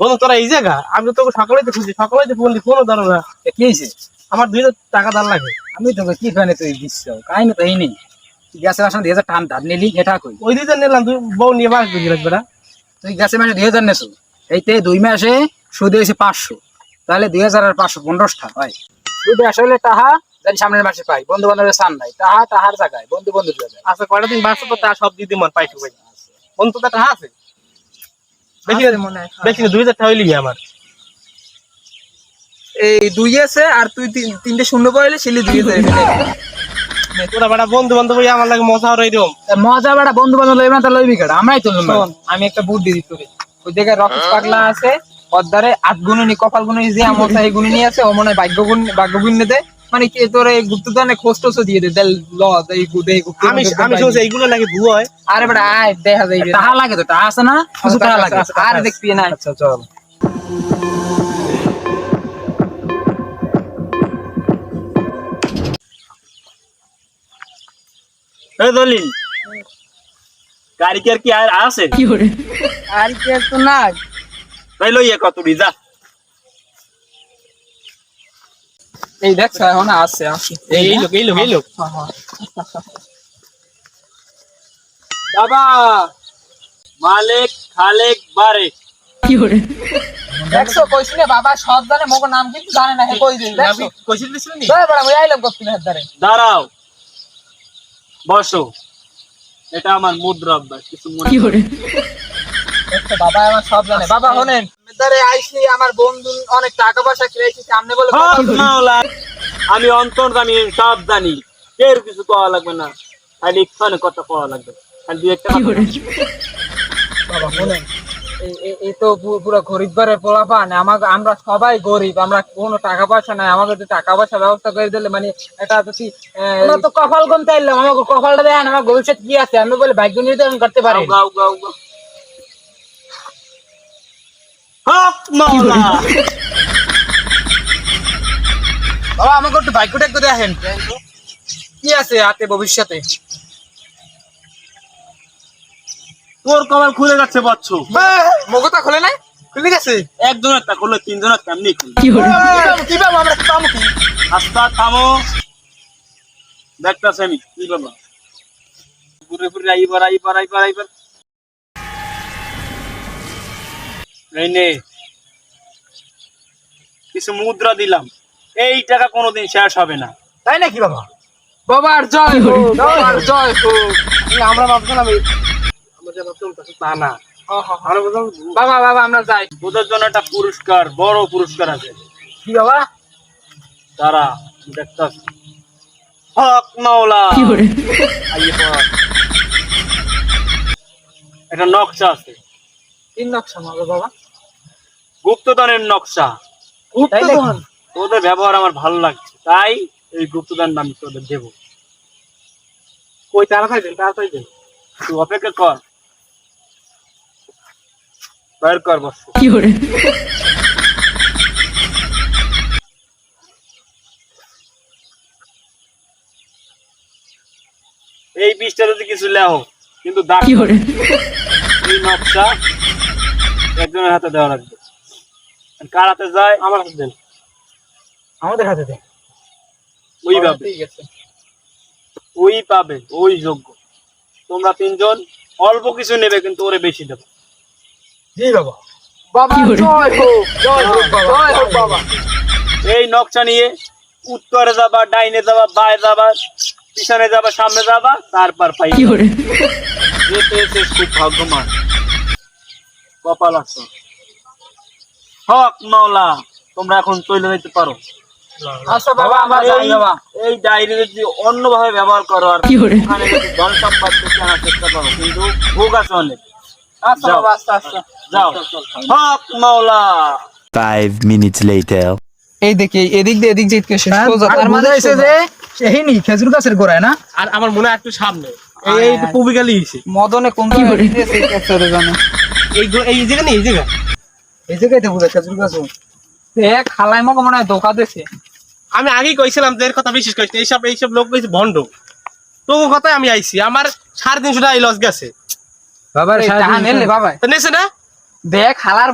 বন্ধু তোরা এই জায়গা আমি তো তোকে সকালে তো খুঁজি সকালে তো দি ফোনও ধরো না। কি হয়েছে? আমার দুই টাকা দাম লাগে। আমি তোকে কি ফ্যানে তুই দিচ্ছ? কাই না তো এই নেই। গ্যাসের আসলে দুই হাজার টান ধার নিলি এটা কই? ওই দিন নিলাম তুই বউ নিয়ে বাস বুঝি লাগবে না তুই গ্যাসের মাসে দুই হাজার নেছো এইতে দুই মাসে সুদ হয়েছে পাঁচশো। তাহলে দুই হাজার আর পাঁচশো পনেরোশো টাকা হয় সুদ আসলে টাহা জানি সামনের মাসে পাই বন্ধু বান্ধবের সান নাই। তাহা তাহার জায়গায় বন্ধু বন্ধুর জায়গায়। আচ্ছা কয়টা দিন বাঁচতে তো তা সব দিদি মন পাইছো ভাই। বন্ধু তো টাকা আছে? বেশি না বেশি দুই হাজার টাকা হইলি আমার। এই দুই আছে আর তুই তিনটে শূন্য পাইলে ছেলে দুই আছে তোরা বেটা বন্ধু বান্ধব আমার লাগে মজা মজা বেড়া বন্ধু বান্ধব লইবে না তা লইবি কেডা? আমরাই তো লইবো। আমি একটা বুট দিয়ে দিতে ওই জায়গায় রকেট পাগলা আছে পদ্মারে আট গুণনী কপাল গুণনী যে আমার এই গুণনী আছে ও মনে হয় ভাগ্য গুণ ভাগ্য গুণনে দেয় মানে কি তোর এই গুপ্তদানে খোঁজ টোস দিয়ে দে দেল ল এই গু দে গুপ্ত আমি আমি শুনছি এইগুলো নাকি ভুয়া হয়। আরে বেটা আয় দেখা যাইবে। টাহা লাগে তো টাহা আছে না? কিছু টাহা লাগে। আর দেখবি না আচ্ছা চল। এই দলিল গাড়ি কি আর আছে কি আর আছে? আর কি তো না তাই লইয়া কত যা। এই দেখ এখন আছে আছে এই লোক এই লোক এই লোক। বাবা! মালিক খালেক বারেক দেখছ কইছি না বাবা সব জানে মোগো নাম কিন্তু জানে না হে কই দিন দেখছ? কইছিল দিছিল নি? বড় আইলাম না ধারে দাঁড়াও। বসো। এটা আমার মুদ্রা অভ্যাস কিছু মনে দেখছ বাবা আমার সব জানে। বাবা হনেন ধারে আইছি আমার বন্ধু অনেক টাকা পয়সা খেয়েছি সামনে বলে আমি অন্তর্জামি সব জানি। কেউ কিছু পাওয়া লাগবে না। খালি ইক্ষণে কথা পাওয়া লাগবে। খালি দুই একটা বাবা এই- তো পুরো গরিব ঘরের পোলাপান। আমাকে আমরা সবাই গরিব। আমরা কোনো টাকা পয়সা নাই। আমাকে যদি টাকা পয়সা ব্যবস্থা করে দিলে মানে এটা যদি তো কপাল গুনতে এলাম আমাকে কপালটা দেন আমার ভবিষ্যৎ কি আছে? আমি বলে ভাগ্য নির্ধারণ করতে পারি হক মাওলা। বাবা আমাকে একটু ভাগ্যটা একটু দেখেন কি আছে হাতে ভবিষ্যতে? তোর কপাল খুলে যাচ্ছে বাচ্চু মগতা খোলে নাই? খুলে গেছে? একজনের তা করল তিনজনের তেমনি কি পাবো আমরা কি পাবো কি? আস্তা থামো দেখতেছে আমি কি বাবা ঘুরে ঘুরে আইবার আইবার আইবার আইবার। এই নে। কিছু মুদ্রা দিলাম। এই টাকা কোনোদিন শেষ হবে না। তাই নাকি বাবা? বাবার জয় হোক বাবার জয় হোক। আমরা ভাবছিলাম এই- আমরা ভাবছিলাম তা তা না বাবা বাবা আমরা যাই। ওদের জন্য একটা পুরস্কার বড় পুরস্কার আছে। কি বাবা? তারা দেখতেছে। হক মাওলা। একটা নকশা আছে। তিন নকশা মাগো বাবা। গুপ্তদানের নকশা। নাকি? তোদের ব্যবহার আমার ভালো লাগছে তাই এই গুপ্তদান আমি তোদের দেবো। কই তাড়াতাড়ি দেন তাড়াতাড়ি দেন তুই অপেক্ষা কর। বের কর বস। এই বিষটা যদি কিছু লেও কিন্তু দাগ এই নকশা একজনের হাতে দেওয়া লাগবে। কার হাতে যায়? আমার হাতে দেন। আমাদের হাতে দে ওই পাবে ওই পাবে ওই যোগ্য। তোমরা তিনজন অল্প কিছু নেবে কিন্তু ওরে বেশি দেবে। জি বাবা। বাবা জয় হোক জয় হোক জয় হোক বাবা। এই নকশা নিয়ে উত্তরে যাবা ডাইনে যাবা বায়ে যাবা পিছনে যাবা সামনে যাবা তারপর পাই খুব ভাগ্যমান। কপাল আছো। হক মাওলা তোমরা এখন চলে যেতে পারো। আচ্ছা বাবা আমরা যাই এই- বাবা। এই ডায়েরি যদি অন্যভাবে ব্যবহার করো আর ওখানে ধন সম্পদ আনার চেষ্টা করো কিন্তু ভোগ আছে অনেক। আচ্ছা বাবা আচ্ছা আচ্ছা। যাও। হক মাওলা। Five minutes later. এই দেখি এদিক দিয়ে এদিক যেতে সোজা। আর তার মানে বুঝাইছে যে সেই নি খেজুর গাছের গোড়ায় না? আর আমার মনে হয় একটু সামনে। এই এই তো পুবিকালি হইছে মদনে কোন জায়গায় দিয়েছে এই জানে এই এই জায়গা নেই এই জায়গা এই জায়গায় দেখো খেজুর গাছ খালাই মগ মনে হয় ধোকা আমি আগেই কইছিলাম কথা এইসব এইসব লোক কইছে তো আমি আইছি আমার সাড়ে তিনশো টাকা লস গেছে। বাবা তো নেছে না? দেখ খালার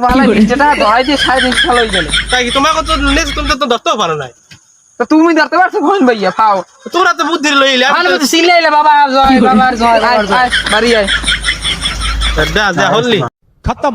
দড়াই দিয়ে সাড়ে তিনশো টাকা লই তাই কি তোমাকে তো নেছে তুমি তো ধরতেও পারো তুমি ধরতে পারছ ভাইয়া? পাও। তোরা তো বুদ্ধি লইলে আমি তো বাবা জয় বাবার জয় বাড়ি আয়। খতম।